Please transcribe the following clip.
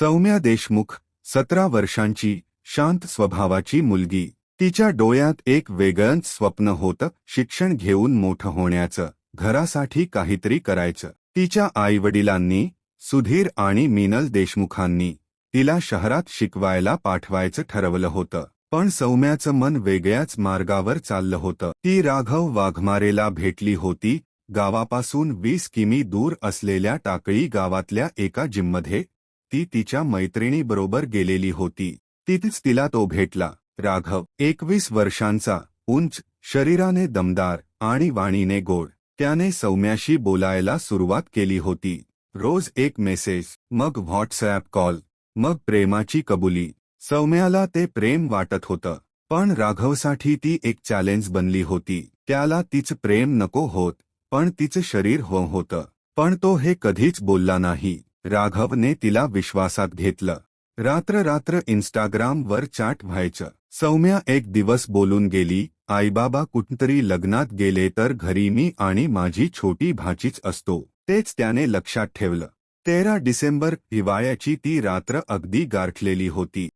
सौम्या देशमुख सतरा वर्षांची शांत स्वभावाची मुलगी. तिच्या डोळ्यात एक वेगळंच स्वप्न होतं शिक्षण घेऊन मोठं होण्याचं घरासाठी काहीतरी करायचं. तिच्या आईवडिलांनी सुधीर आणि मीनल देशमुखांनी तिला शहरात शिकवायला पाठवायचं ठरवलं होतं. पण सौम्याचं मन वेगळ्याच मार्गावर चाललं होतं. ती राघव वाघमारेला भेटली होती गावापासून वीस किमी दूर असलेल्या टाकळी गावातल्या एका जिममध्ये ती तिच्या मैत्रिणीबरोबर गेलेली होती. तिथेच तिला तो भेटला. राघव एकवीस वर्षांचा उंच शरीराने दमदार आणि वाणीने गोड. त्याने सौम्याशी बोलायला सुरुवात केली होती. रोज एक मेसेज मग व्हॉट्सॲप कॉल मग प्रेमाची कबुली. सौम्याला ते प्रेम वाटत होतं. पण राघवसाठी ती एक चॅलेंज बनली होती. त्याला तिचं प्रेम नको होत पण तिचं शरीर हो होतं. पण तो हे कधीच बोलला नाही. राघवने तिला विश्वासात घेतलं. रात्र रात्र इंस्टाग्रामवर चॅट व्हायचं. सौम्या एक दिवस बोलून गेली आईबाबा कुठतरी लग्नात गेले तर घरी मी आणि माझी छोटी भाचीच असतो. तेच त्याने लक्षात ठेवलं. तेरा डिसेंबर हिवाळ्याची ती रात्र अगदी गारठलेली होती.